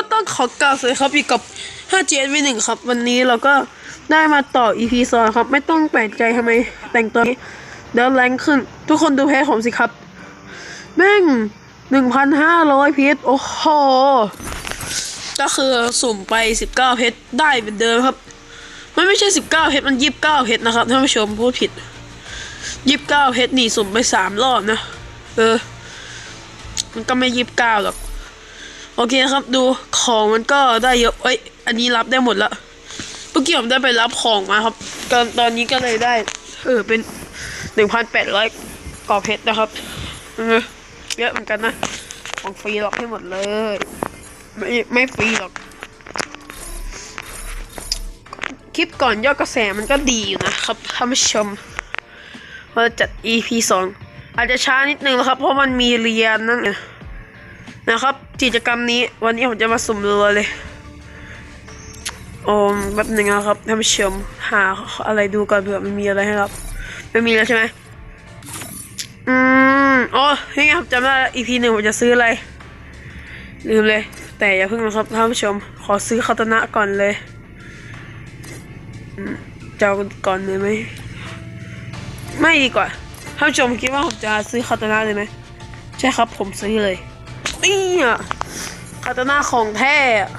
็ต้องขอกล่าวสวัสดีครับอยู่กับ 5GS V1 ครับ วันนี้เราก็ได้มาต่อ EP สองครับ ไม่ต้องแปลกใจทำไมแต่งตัวนี้ เดี๋ยวแรงขึ้น ทุกคนดูเพจผมสิครับ แม่ง 1,500 เพชรโอ้โห ก็คือสุ่มไป 19 เพชรได้เหมือนเดิมครับ มันไม่ใช่ 19 เพชรมัน 29 เพชรนะครับท่านผู้ชมพูดผิด 29 เพชรนี่สุ่มไป 3 รอบนะ เออ มันก็ไม่ 29หรอก โอเคครับดูของมันก็ได้เยอะเอ้ยอันนี้รับได้หมดละเมื่อกี้ผมได้ไปรับของมาครับตอนตอนนี้ก็เลยได้ เออเป็น1,800กว่าเพชรนะครับเออเยอะเหมือนกันนะของฟรีหรอกให้หมดเลย ไม่ไม่ฟรีหรอกคลิปก่อนยอดกระแสมันก็ดีอยู่นะครับท่านผู้ชมเราจะจัด EP สองอาจจะช้านิดนึงนะครับ เพราะมันมีเรียนนั่นไง นะครับ กิจกรรมนี้วันนี้ผมจะมาสุ่มรัวเลย โอ้แบบหนึ่งนะครับท่านผู้ชมหาอะไรดูก่อนเผื่อมันมีอะไรให้ครับไม่มีแล้วใช่ไหมอืมอ๋อนี่ไงครับจำได้แล้ว EP หนึ่งผมจะซื้ออะไร ลืมเลย แต่อย่าเพิ่งนะครับท่านผู้ชม ขอซื้อคาตนะก่อนเลยจะเอาก่อนเลยไหมไม่ดีกว่าท่านผู้ชมคิดว่าผมจะซื้อคาตนะเลยไหมใช่ครับผมซื้อเลย นี่อะคาตนะของแท้อะ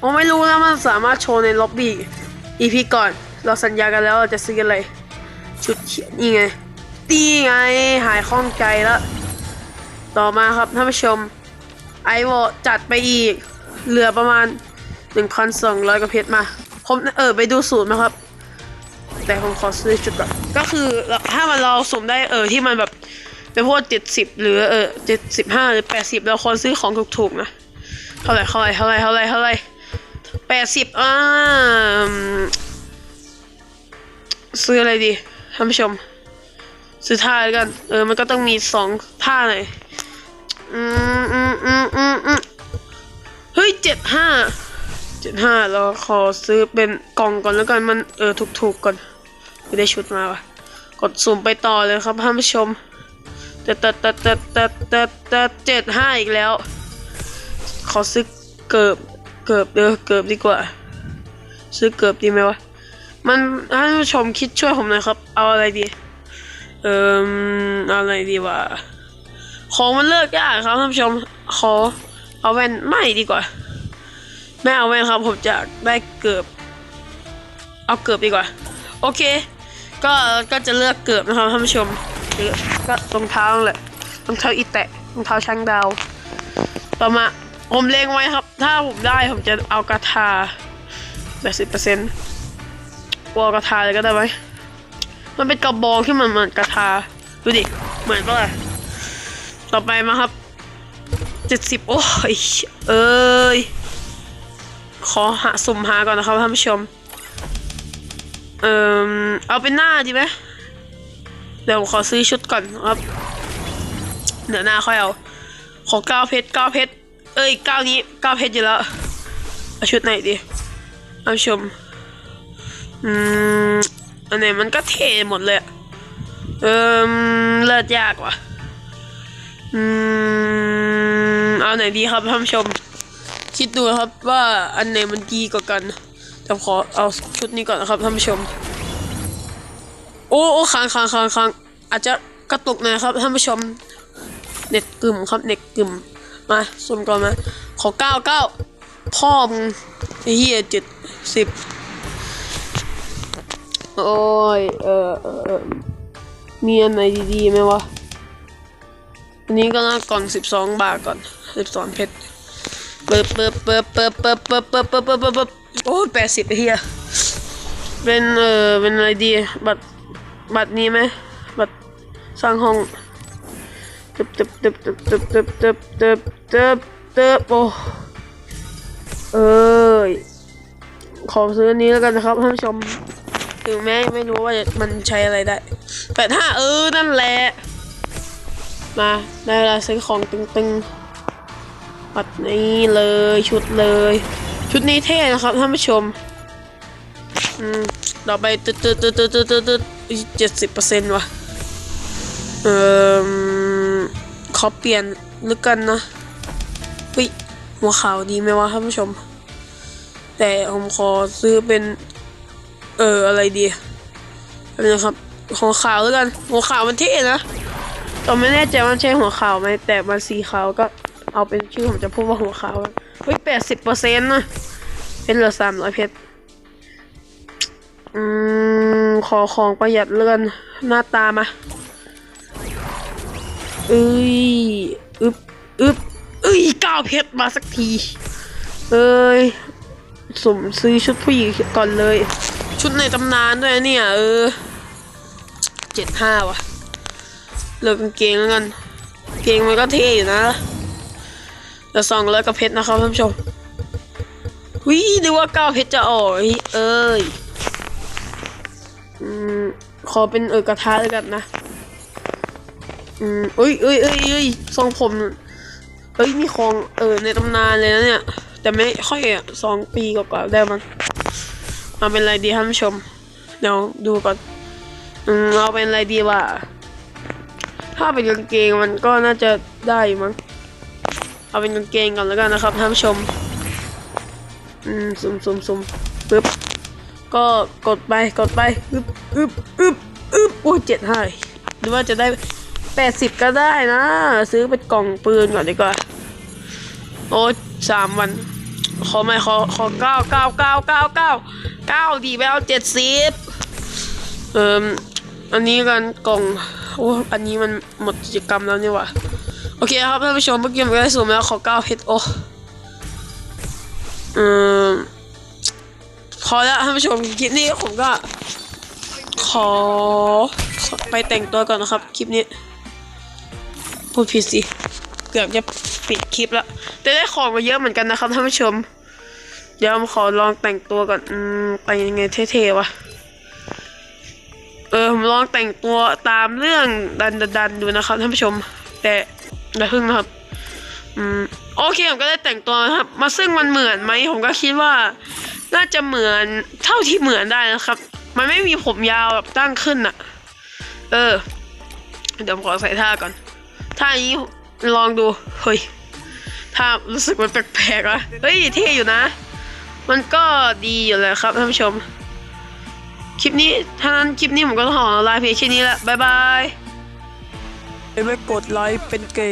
ผมไม่รู้นะมันสามารถโชว์ในล็อบบี้ EP ก่อน เราสัญญากันแล้วเราจะซื้ออะไร ชุดเขียนนี่ไงนี่ไง หายข้องใจแล้ว ต่อมาครับท่านผู้ชม ไอโวจัดไปอีก เหลือประมาณ 1,200กว่าเพชรมา ผมเออไปดูสูตรมาครับ แต่ผมขอซื้อชุดก่อนก็คือถ้ามันเราสมได้เออที่มันแบบ เป็นพวก70หรือเออ75หรือ80เราควรซื้อของถูกๆนะเท่าไหร่เท่าไหร่เท่าไหร่เท่าไหร่เท่าไหร่80อ่าซื้ออะไรดีท่านผู้ชม ซื้อท่าแล้วกัน เออ มันก็ต้องมีสองท่าหน่อยอืมอืมอืมอืมอืมเฮ้ยเจ็ดห้าเจ็ดห้าเราขอซื้อเป็นกล่องก่อนแล้วกันมันเออถูกๆก่อนไม่ได้ชุดมาวะกดสุ่มไปต่อเลยครับท่านผู้ชม แต่แต่แต่แต่แต่แต่เจ็ดห้าอีกแล้ว ขอซื้อเกิบเกิบเออเกิบดีกว่า ซื้อเกิบดีไหมวะ มันท่านผู้ชมคิดช่วยผมหน่อยครับ เอาอะไรดี เอ่มเอาอะไรดีวะ ของมันเลิกยากครับท่านผู้ชม ขอ เอาแว่นไม่ดีกว่า ไม่เอาแว่นครับ ผมจะได้เกือบเอาเกือบดีกว่า โอเค ก็ ก็จะเลือกเกือบนะครับท่านผู้ชม หรือก็รองเท้าแหละรองเท้าอีแตะรองเท้าช้างดาวต่อมาผมเลงไว้ครับ ถ้าผมได้ผมจะเอากระทาแปดสิบเปอร์เซ็นต์วอลกระทาเลยก็ได้ไหมมันเป็นกระบองที่มันเหมือนกระทา ดูดิ เหมือนปะล่ะต่อไปมาครับเจ็ดสิบโอ้ย เอ้ย ขอหาสุ่มหาก่อนนะครับท่านผู้ชม เอ่อเอาเป็นหน้าดีไหม เดี๋ยวขอซื้อชุดก่อนครับ เดี๋ยวหน้าค่อยเอา ขอเก้าเพชรเก้าเพชร เอ้ยเก้านี้เก้าเพชรอยู่แล้ว เอาชุดไหนดีท่าชม อืม อันไหนมันก็เท่หมดเลยอะเอิมเลิศยากว่ะ อืม เอาไหนดีครับท่านผู้ชม คิดดูครับว่าอันไหนมันดีกว่ากันแต่ขอเอาชุดนี้ก่อนนะครับท่านผู้ชม อ้โอ้ค้างค้างค้างค้างอาจจะกระตุกหน่อยครับท่านผู้ชมเน็ตกึ่มครับเน็ตกึ่มมาสุ่มก่อนมาขอเก้าเก้าพ่อมึงเฮียเจ็ดสิบโอ้ยเออเออเออมีอันไหนดีๆไหมวะอันนี้ก็น่ากล่องสิบสองบาทก่อนสิบสองเพชรเปิบเปิบเปิบเปิบเปิบเปิบเปิบเปิบเปิบเปิบเปิบโอ้ยแปดสิบเฮียเป็นเออเป็นอะไรดีบัตร บัตรนี้ไหมบัตรสร้างห้องตึบตึบตึบตึบตึบตึบตึบตึบตึบตึบโอ้เอ้ยขอซื้ออันนี้แล้วกันนะครับท่านผู้ชม ถึงแม้ไม่รู้ว่ามันใช้อะไรได้แปดห้าเออ นั่นแหละ มาได้เวลาซื้อของตึงๆปัดนี้เลยชุดเลย ชุดนี้เท่นะครับท่านผู้ชม อืมต่อไปตึ๊ดตึ๊ดตึ๊ดตึ๊ดตึ๊ดตึ๊ด เจ็ดสิบเปอร์เซ็นต์ว่ะ เอ่อขอเปลี่ยนลึกกันนะวิหหัวขาวดีไหมวะท่านผู้ชม แต่ผมขอซื้อเป็น เอออะไรดีอะไรนะครับ หัวขาวแล้วกัน หัวขาวมันเท่นะแต่ไม่แน่ใจว่าใช่หัวขาวไหมแต่มันสีขาวก็เอาเป็นชื่อผมจะพูดว่าหัวขาวเฮ้ยแปดสิบเปอร์เซ็นต์นะเป็นเหลือสามร้อยเพชรอืม ขอของประหยัดเลื่อนหน้าตามาเอ้ยอึบอึบเอ้ยก้าเพชรมาสักที เอ้ยสมซื้อชุดผู้หญิงก่อนเลย ชุดในตำนานด้วยเนี่ย เออเจ็ดห้าวะเลือกกางเกงแล้วกันเกงมันก็เท่อยู่นะแต่สองร้อยกับเพชรนะครับท่านผู้ชมวิดูว่าเก้าเพชรจะออกเอ้ยเอ้ย ขอเป็นเออกระทะแล้วกันนะ อืมเอ้ยเอ้ยเอ้ยเอ้ยทรงผมเอ้ยมีของเออในตำนานเลยนะเนี่ย แต่ไม่ค่อยอะสองปีกว่าๆได้มั้งเอาเป็นอะไรดีท่านผู้ชมเดี๋ยวดูก่อนอืมเอาเป็นอะไรดีว่า ถ้าเป็นกางเกงมันก็น่าจะได้มั้งเอาเป็นกางเกงก่อนแล้วกันนะครับท่านผู้ชมอืมซุ่มซุ่มซุ่มปึ๊บ ก็กดไปกดไปอึบอึบอึบอึบโอ้เจ็ดห้หรือว่าจะได้แปดสิบก็ได้นะ ซื้อเป็นกล่องปืนก่อนดีกว่า โอ้สามวัน ขอไม่ขอขอเก้าเก้าเก้าเก้าเก้าเก้าดีไปเอาเจ็ดสิบเอ่มอันนี้กันกล่องโอ้อันนี้มันหมดกิจกรรมแล้วนี่หว่าโอเคครับท่านผู้ชมเมื่อกี้ผมได้สูงแล้วขอเก้าเพชรโอ้อืม พอแล้วท่านผู้ชมคลิปนี้ผมก็ ขอไปแต่งตัวก่อนนะครับ คลิปนี้พูดผิดสิเกือบจะปิดคลิปแล้วแต่ได้ของมาเยอะเหมือนกันนะครับท่านผู้ชม เดี๋ยวผมขอลองแต่งตัวก่อนอืมไปยังไงเท่ๆวะเออผมลองแต่งตัวตามเรื่องดันดันดูนะครับท่านผู้ชม แต่อย่าพึ่งนะครับอืมโอเคผมก็ได้แต่งตัวนะครับ มาซึ่งมันเหมือนไหมผมก็คิดว่า น่าจะเหมือนเท่าที่เหมือนได้นะครับ มันไม่มีผมยาวแบบตั้งขึ้นอะเออ เดี๋ยวผมขอใส่ท่าก่อน ท่านี้ลองดู เฮ้ย ท่ารู้สึกมันแปลกๆอะเฮ้ยเท่อยู่นะ มันก็ดีอยู่เลยครับท่านผู้ชม คลิปนี้ถ้านั้นคลิปนี้ผมก็ต้องขอลาเพียงแค่นี้แหละบ๊ายบายไม่กดไลค์เป็นเกย์